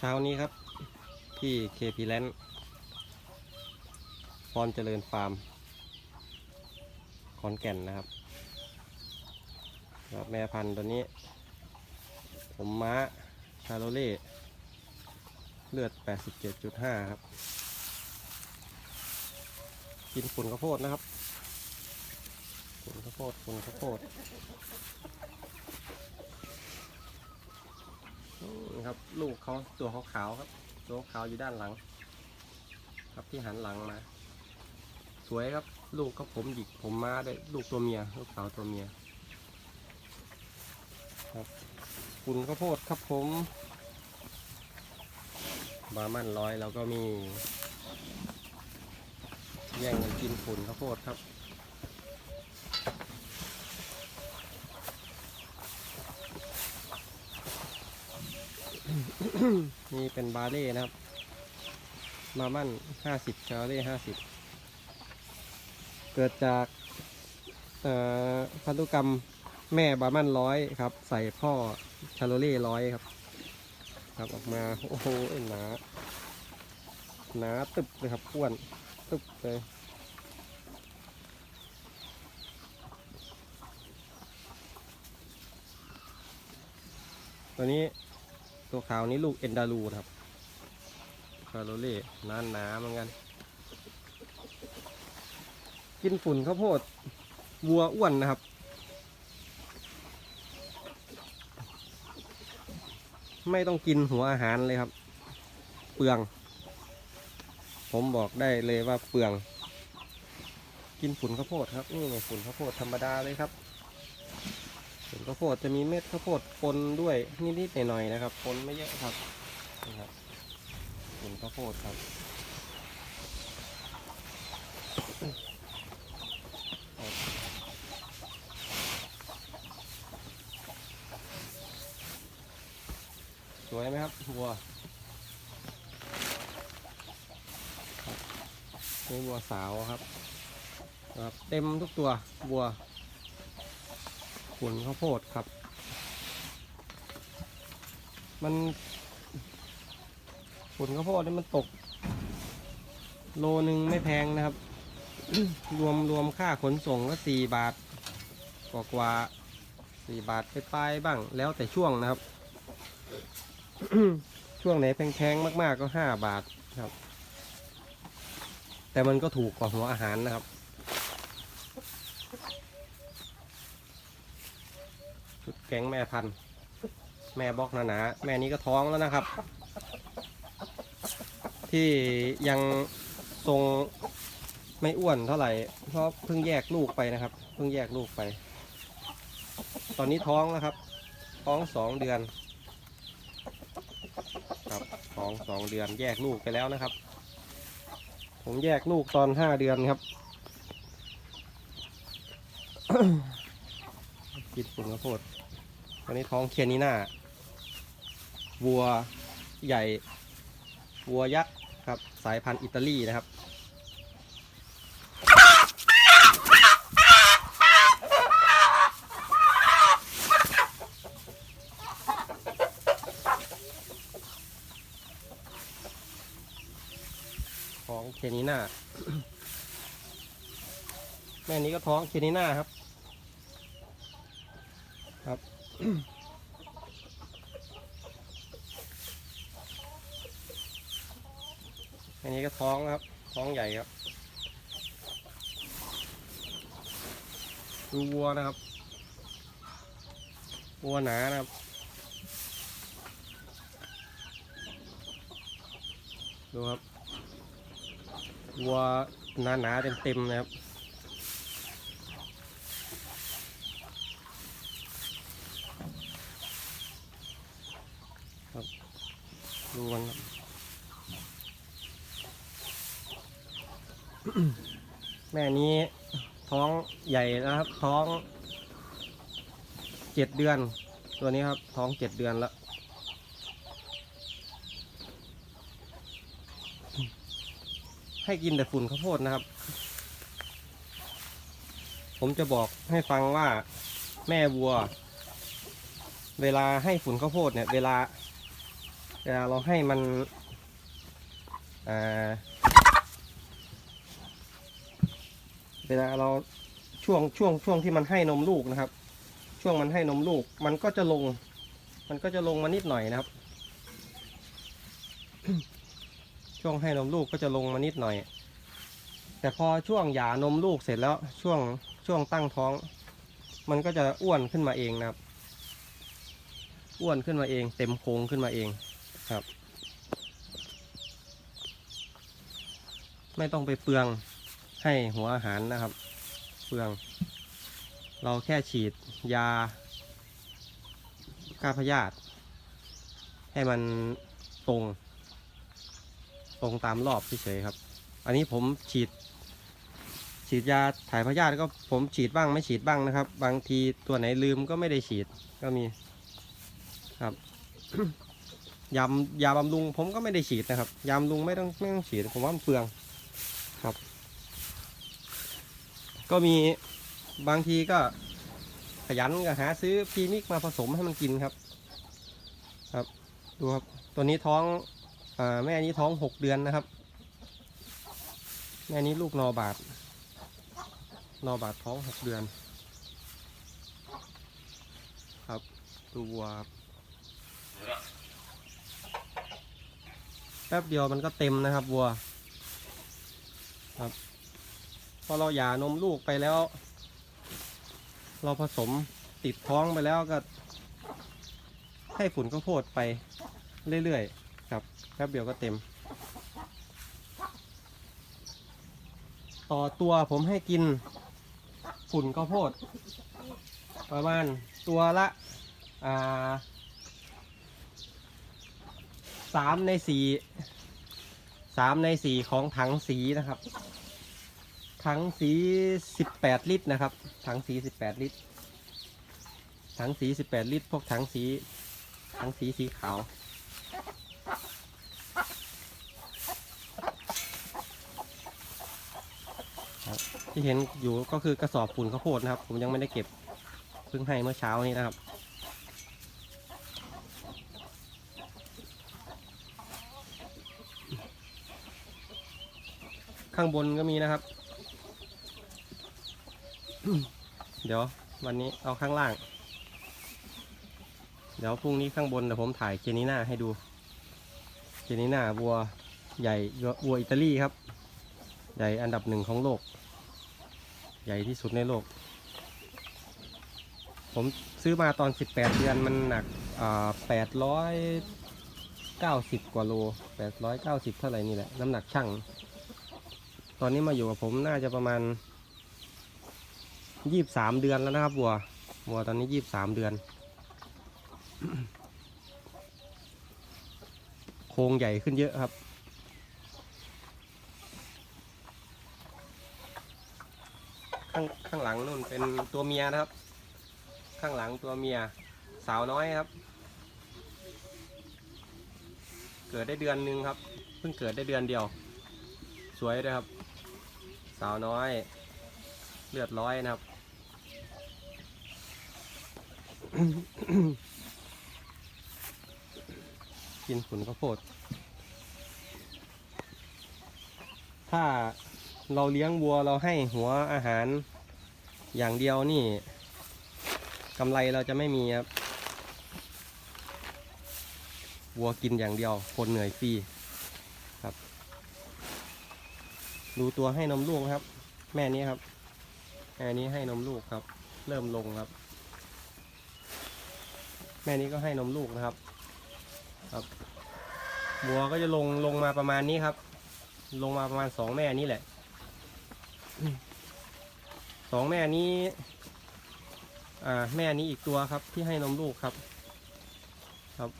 เช้านี้ครับ ที่ KP Land พรเจริญฟาร์มขอนแก่นนะครับครับ แม่พันธุ์ตัวนี้ ผมม้าชาโลเล่เลือด 87.5 ครับ กินฝุ่นข้าวโพดนะครับฝุ่นข้าวโพดฝุ่นข้าวโพด นี่ครับ ลูกเขาตัวขาวๆครับ ตัวขาวอยู่ด้านหลัง ครับที่หันหลังมา สวยครับ ลูกเขาผมหยิกผมมาได้ลูกตัวเมีย ลูกสาวตัวเมีย ครับฝุ่นข้าวโพดครับผมบาร์มันร้อยแล้วก็มี แย่งกันกินฝุ่นข้าวโพดครับ นี่เป็นบาเล่นะครับ มามั่นห้าสิบชาเล่ห้าสิบเกิดจากพันธุกรรมแม่บามั่นร้อยครับ ใส่พ่อชาโลเล่ร้อยครับ ครับออกมาโอ้โหหนาหนาตึบเลยครับอ้วนตึบเลยตัวนี้ ตัวขาวนี้ลูกเอนดารูครับคาโรเล่หนาหนาเหมือนกัน กินฝุ่นข้าวโพดวัวอ้วนนะครับ ไม่ต้องกินหัวอาหารเลยครับ เปลือง ผมบอกได้เลยว่าเปลือง กินฝุ่นข้าวโพดครับนี่ไงฝุ่นข้าวโพดธรรมดาเลยครับ ฝุ่นข้าวโพดจะมีเม็ดข้าวโพดปนด้วยนิดๆหน่อยๆนะครับปนไม่เยอะครับนี่ครับฝุ่นข้าวโพดครับสวยไหมครับวัวนี่วัวสาวครับครับ เต็มทุกตัววัว ขุนข้าวโพดครับ มันขุนข้าวโพดนี่มันตก โลนึงไม่แพงนะครับ รวมรวมค่าขนส่งก็สี่บาทกว่ากว่าสี่บาทไปปลายบ้าง แล้วแต่ช่วงนะครับ ช่วงไหนแพงๆมาก ๆก็ห้าบาทครับ แต่มันก็ถูกกว่าหัวอาหารนะครับ ชุด แก๊งแม่พันธุ์แม่บล็อกหนาๆแม่นี้ก็ท้องแล้วนะครับ ที่ยังทรงไม่อ้วนเท่าไหร่ เพราะเพิ่งแยกลูกไปนะครับ เพิ่งแยกลูกไป ตอนนี้ท้องแล้วครับ ท้องสองเดือน ครับท้องสองเดือนแยกลูกไปแล้วนะครับ ผมแยกลูกตอนห้าเดือนครับกินฝุ่นข้าวโพด อนนี้ท้องเคียนีน่าวัวใหญ่ วัวยักษ์ครับ สายพันธุ์อิตาลีนะครับ ท้องเคนีน่าแม่นี้ก็ท้องเคนีน่าครับ ครับ แม่นี้ก็ท้องครับ ท้องใหญ่ครับดูวัวนะครับ วัวหนานะครับดูครับวัวหนาหนาๆเต็มๆนะครับ ดูมันครับแม่นี้ท้องใหญ่นะครับ ท้องเจ็ดเดือน ตัวนี้ครับ ท้องเจ็ดเดือนแล้วให้กินแต่ฝุ่นข้าวโพดนะครับ ผมจะบอกให้ฟังว่าแม่วัว เวลาให้ฝุ่นข้าวโพดเนี่ย เวลา เวลาเราให้มันเวลาเราช่วงช่วงช่วงที่มันให้นมลูกนะครับ ช่วงมันให้นมลูก มันก็จะลง มันก็จะลงมานิดหน่อยนะครับ ช่วงให้นมลูกก็จะลงมานิดหน่อย แต่พอช่วงหย่านมลูกเสร็จแล้วช่วงช่วงตั้งท้อง มันก็จะอ้วนขึ้นมาเองนะครับ อ้วนขึ้นมาเอง เต็มโครงขึ้นมาเอง ครับ ไม่ต้องไปเปลืองให้หัวอาหารนะครับ เปลือง เราแค่ฉีดยาฆ่าพยาธิให้มันตรง ตรงตามรอบเฉยๆครับ อันนี้ผมฉีด ฉีดยาถ่ายพยาธิก็ผมฉีดบ้างไม่ฉีดบ้างนะครับ บางทีตัวไหนลืมก็ไม่ได้ฉีดก็มีครับ ยำยาบำรุงผมก็ไม่ได้ฉีดนะครับ ยาบำรุงไม่ต้องไม่ต้องฉีดผมว่ามันเปลืองครับ ก็มีบางทีก็ขยันก็หาซื้อพรีมิกมาผสมให้มันกินครับ ครับ ดูครับตัวนี้ท้องอแม่นี้ท้องหกเดือนนะครับ แม่นี้ลูกนอบาทนอบาทท้องหกเดือน ครับดูวัวครับ แป๊บเดียวมันก็เต็มนะครับวัวครับ พอเราหย่านมลูกไปแล้ว เราผสมติดท้องไปแล้วก็ ให้ฝุ่นข้าวโพดไปเรื่อยๆครับแป๊บเดียวก็เต็ม ต่อตัวผมให้กินฝุ่นข้าวโพด ประมาณตัวละอ่า สามในสี่สามในสี่ของถังสีนะครับ ถังสีสิบแปดลิตรนะครับ ถังสีสิบแปดลิตร ถังสีสิบแปดลิตร พวกถังสี ถังสีสีขาวที่เห็นอยู่ก็คือกระสอบฝุ่นข้าวโพดนะครับ ผมยังไม่ได้เก็บเพิ่งให้เมื่อเช้านี้นะครับ ข้างบนก็มีนะครับ เดี๋ยววันนี้เอาข้างล่าง เดี๋ยวพรุ่งนี้ข้างบนเดี๋ยวผมถ่ายเจนีน่าให้ดู เจนีน่าวัวใหญ่วัวอิตาลีครับ ใหญ่อันดับหนึ่งของโลก ใหญ่ที่สุดในโลก ผมซื้อมาตอน 18 เดือนมันหนักแปดร้อ่า890กว่าโล890เท่าไหร่นี่แหละ น้ำหนักช่าง ตอนนี้มาอยู่กับผมน่าจะประมาณ23เดือนแล้วนะครับวัววัวตอนนี้23เดือน โครงใหญ่ขึ้นเยอะครับ ข้างข้างหลังนู่นเป็นตัวเมียนะครับ ข้างหลังตัวเมีย สาวน้อยครับ เกิดได้เดือนหนึงครับ เพิ่งเกิดได้เดือนเดียว สวยด้วยครับ สาวน้อย เลือดร้อยนะครับ กินผลข้าวโพด ถ้าเราเลี้ยงวัวเราให้หัวอาหารอย่างเดียวนี่กำไรเราจะไม่มีครับ วัวกินอย่างเดียว คนเหนื่อยฟรีครับ ดูตัวให้นมลูกครับ แม่นี้ครับแม่นี้ให้นมลูกครับ เริ่มลงครับ แม่นี้ก็ให้นมลูกนะครับ ครับวัวก็จะลงลงมาประมาณนี้ครับ ลงมาประมาณสองแม่นี้แหละสองแม่นี้อ่าแม่นี้อีกตัวครับที่ให้นมลูกครับ ครับ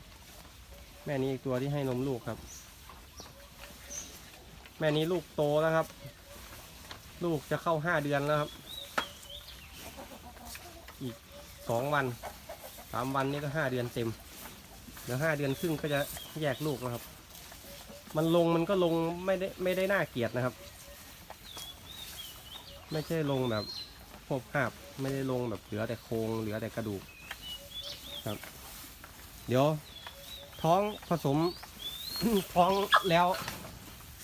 แม่นี้อีกตัวที่ให้นมลูกครับ แม่นี้ลูกโตแล้วครับ ลูกจะเข้าห้าเดือนแล้วครับ อีกสองวันสามวันนี้ก็ห้าเดือนเต็มเดี๋ยวห้าเดือนครึ่งก็จะแยกลูกแล้วครับ มันลงมันก็ลงไม่ได้ไม่ได้น่าเกลียดนะครับ ไม่ใช่ลงแบบพบภาพไม่ได้ลงแบบเหลือแต่โครงเหลือแต่กระดูกครับ เดี๋ยวท้องผสมท้องแล้ว